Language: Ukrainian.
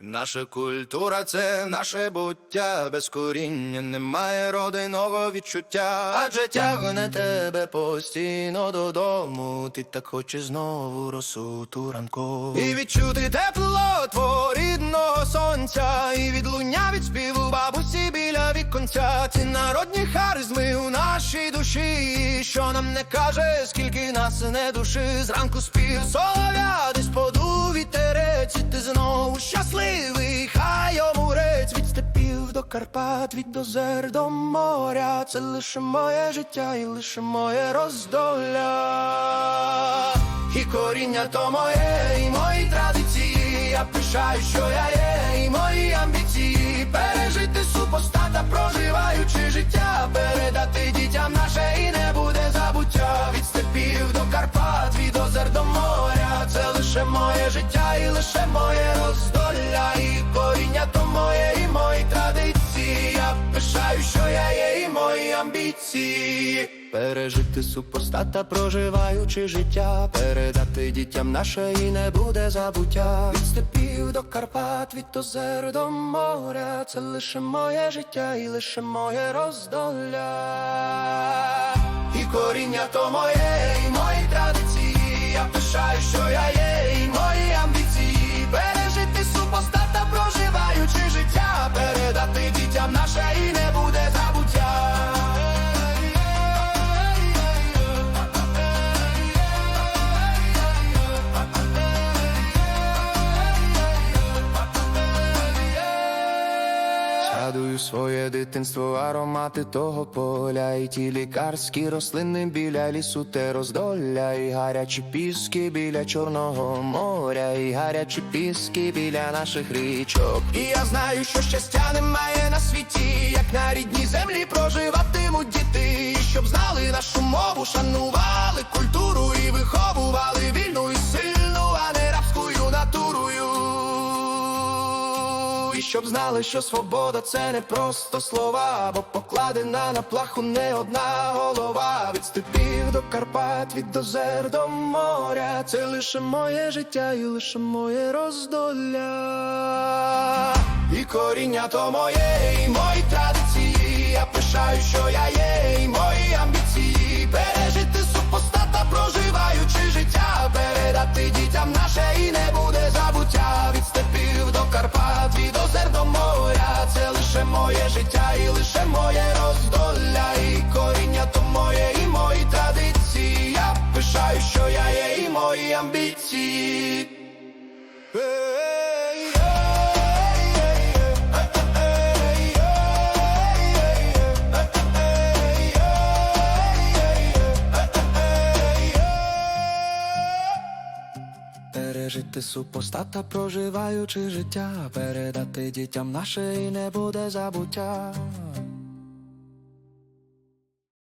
Наша культура це наше буття, без коріння немає родинного відчуття. Адже тягне тебе постійно додому. Ти так хочеш знову росу ту. І відчути тепло твого рідного сонця, і відлуння від співу бабусі біля віконця. Ці народні харизми у нашій душі, що нам не каже, скільки нас не души. Зранку спів солов'я, десь подув вітерець, ти знову Карпат, від озер до моря. Це лише моє життя і лише моє роздоля. І коріння то моє, і мої традиції. Я пишаю, що я є, і мої амбіції. Пережити супостата, проживаючи життя, передати дітям наше і не буде забуття. Від степів до Карпат, від озер до моря. Це лише моє життя і лише моє роздоля. Мої. Пережити супостата, проживаючи життя, передати дітям наше і не буде забуття. Від степів до Карпат, від озер до моря. Це лише моє життя і лише моє роздоля. І коріння то моє, і мої традиції. Я пишаю, що я є, і мої амбіції. Пережити супостата, проживаючи життя, передати дітям наше і Згадую своє дитинство, аромати того поля, і ті лікарські рослини біля лісу те роздоля, і гарячі піски біля Чорного моря, і гарячі піски біля наших річок. І я знаю, що щастя немає на світі, як на рідній землі проживатимуть діти, щоб знали нашу мову, шанували культуру і виховували щоб знали, що свобода це не просто слова, бо покладена на плаху не одна голова. Від степів до Карпат, від озер до моря. Це лише моє життя і лише моє роздоля. І коріння то моє, і мої традиції. Я пишаю, що я є, і мої амбіції. Життя і лише моє роздоля. І коріння то моє, і мої традиції. Я пишаю, що я є, і мої амбіції. Пережити супостата, проживаючи життя, передати дітям наше і не буде забуття.